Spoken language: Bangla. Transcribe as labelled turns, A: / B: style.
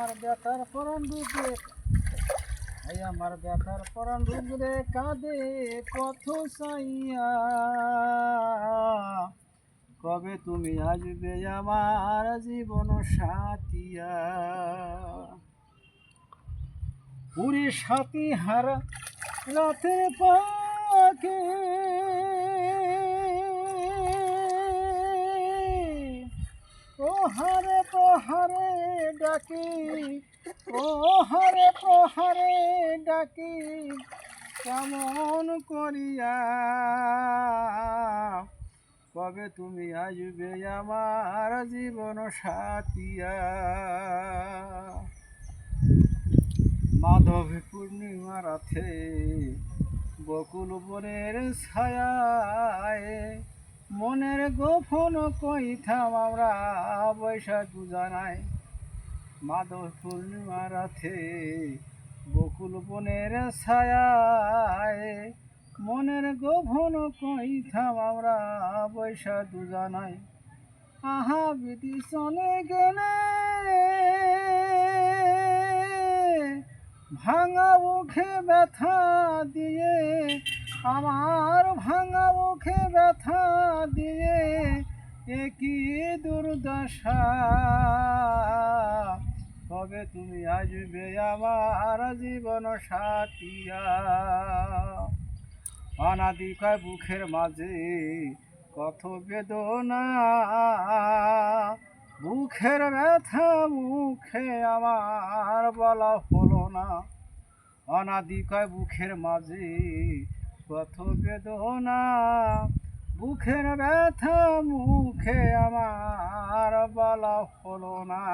A: আমার ব্যথার পরাণ ডুবে এই আমার ব্যথার পরাণ ডুবরে কাঁদে পথ সাইয়া। কবে তুমি আসবে আমার জীবন সাথিয়া? পুরী সাথী হারা রাতের পাখি হারে প্রহারে ডাকি ও হারে প্রহারে ডাকি, কেমন করিয়া? কবে তুমি আসবে আমার জীবন সাথিয়া? মাধবী পূর্ণিমা রাতে বকুল বনের ছায়ায় মনের গোপন কইথাম আমরা বৈশাখ জানাই মাধব পূর্ণিমা রাতে বকুল বনের ছায়ায়। মনের গোপন কইথাম আমরা বৈশাখ জানাই আহা বিধি চলে গেলে ভাঙা মুখে ব্যথা দিয়ে, আমার ভাঙা মুখে ব্যথা দিয়ে একই দুর্দশা। তবে তুমি আসবে আমার জীবন সাথিয়া। অনাদি কয় বুকের মাঝে কত বেদনা। বুকের ব্যথা মুখে আমার বলা হলো না। অনাদি কয় বুকের মাঝে কত বেদনা। বুকের ব্যথা মুখে আমার বলা হলো না।